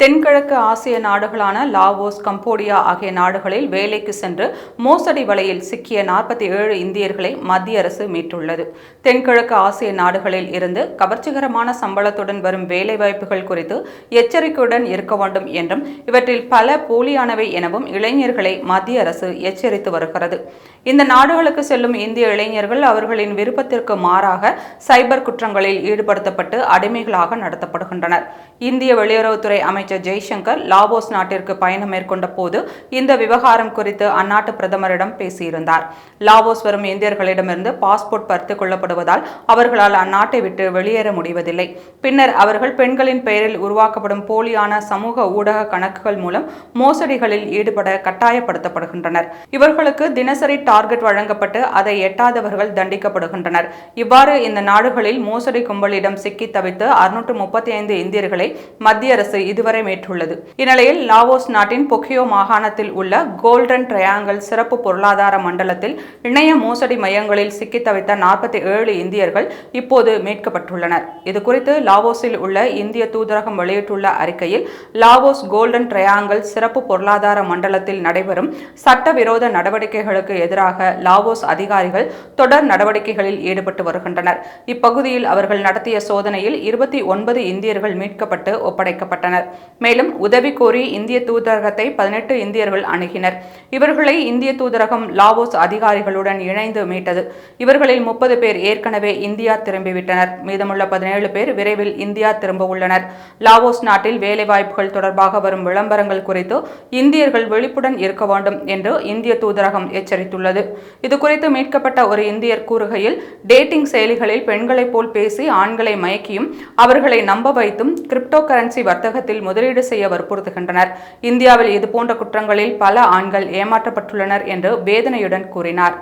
தென்கிழக்கு ஆசிய நாடுகளான லாவோஸ் கம்போடியா ஆகிய நாடுகளில் வேலைக்கு சென்று மோசடி வலையில் சிக்கிய நாற்பத்தி ஏழு இந்தியர்களை மத்திய அரசு மீட்டுள்ளது. தென்கிழக்கு ஆசிய நாடுகளில் இருந்து கவர்ச்சிகரமான சம்பளத்துடன் வரும் வேலைவாய்ப்புகள் குறித்து எச்சரிக்கையுடன் இருக்க வேண்டும் என்றும் இவற்றில் பல போலியானவை எனவும் இளைஞர்களை மத்திய அரசு எச்சரித்து வருகிறது. இந்த நாடுகளுக்கு செல்லும் இந்திய இளைஞர்கள் அவர்களின் விருப்பத்திற்கு மாறாக சைபர் குற்றங்களில் ஈடுபடுத்தப்பட்டு அடிமைகளாக நடத்தப்படுகின்றனர். இந்திய வெளியுறவுத்துறை அமைச்சர் ஜெய்சங்கர் லாவோஸ் நாட்டிற்கு பயணம் மேற்கொண்ட போது இந்த விவகாரம் குறித்து அந்நாட்டு பிரதமரிடம் பேசியிருந்தார். லாவோஸ் வரும் இந்தியர்களிடமிருந்து பாஸ்போர்ட் பறித்துக் கொள்ளப்படுவதால் அவர்களால் அந்நாட்டை விட்டு வெளியேற முடிவதில்லை. பின்னர் அவர்கள் பெண்களின் பெயரில் உருவாக்கப்படும் போலியான சமூக ஊடக கணக்குகள் மூலம் மோசடிகளில் ஈடுபட கட்டாயப்படுத்தப்படுகின்றனர். இவர்களுக்கு தினசரி டார்கெட் வழங்கப்பட்டு அதை எட்டாதவர்கள் தண்டிக்கப்படுகின்றனர். இவ்வாறு இந்த நாடுகளில் மோசடி கும்பலிடம் சிக்கி தவித்து அறுநூற்று முப்பத்தி ஐந்து இந்தியர்களை மத்திய அரசு இதுவரை மேற்றுள்ளது இந்நிலையில் லாவோஸ் நாட்டின் பொக்கியோ மாகாணத்தில் உள்ள கோல்டன் ட்ரையாங்கல் சிறப்பு பொருளாதார மண்டலத்தில் இணைய மோசடி மையங்களில் சிக்கி தவித்த நாற்பத்தி ஏழு இந்தியர்கள் இப்போது மீட்கப்பட்டுள்ளனர். இதுகுறித்து லாவோஸில் உள்ள இந்திய தூதரகம் வெளியிட்டுள்ள அறிக்கையில் லாவோஸ் கோல்டன் ட்ரையாங்கல் சிறப்பு பொருளாதார மண்டலத்தில் நடைபெறும் சட்டவிரோத நடவடிக்கைகளுக்கு எதிராக லாவோஸ் அதிகாரிகள் தொடர் நடவடிக்கைகளில் ஈடுபட்டு வருகின்றனர். இப்பகுதியில் அவர்கள் நடத்திய சோதனையில் இருபத்தி ஒன்பது இந்தியர்கள் மீட்கப்பட்டு ஒப்படைக்கப்பட்டனர். மேலும் உதவி கோரி இந்திய தூதரகத்தை பதினெட்டு இந்தியர்கள் அணுகினர். இவர்களை இந்திய தூதரகம் லாவோஸ் அதிகாரிகளுடன் இணைந்து மீட்டது. இவர்களில் முப்பது பேர் ஏற்கனவே இந்தியா திரும்பிவிட்டனர். மீதமுள்ள பதினேழு பேர் விரைவில் இந்தியா திரும்ப உள்ளனர். லாவோஸ் நாட்டில் வேலைவாய்ப்புகள் தொடர்பாக வரும் விளம்பரங்கள் குறித்து இந்தியர்கள் விழிப்புடன் இருக்க வேண்டும் என்று இந்திய தூதரகம் எச்சரித்துள்ளது. இதுகுறித்து மீட்கப்பட்ட ஒரு இந்தியர் கூறுகையில் டேட்டிங் செயலிகளில் பெண்களைப் போல் பேசி ஆண்களை மயக்கியும் அவர்களை நம்ப வைத்தும் கிரிப்டோ கரன்சி வர்த்தகத்தில் முதலீடு செய்ய வற்புறுத்துகின்றனர். இந்தியாவில் இதுபோன்ற குற்றங்களில் பல ஆண்கள் ஏமாற்றப்பட்டுள்ளனர் என்று வேதனையுடன் கூறினார்.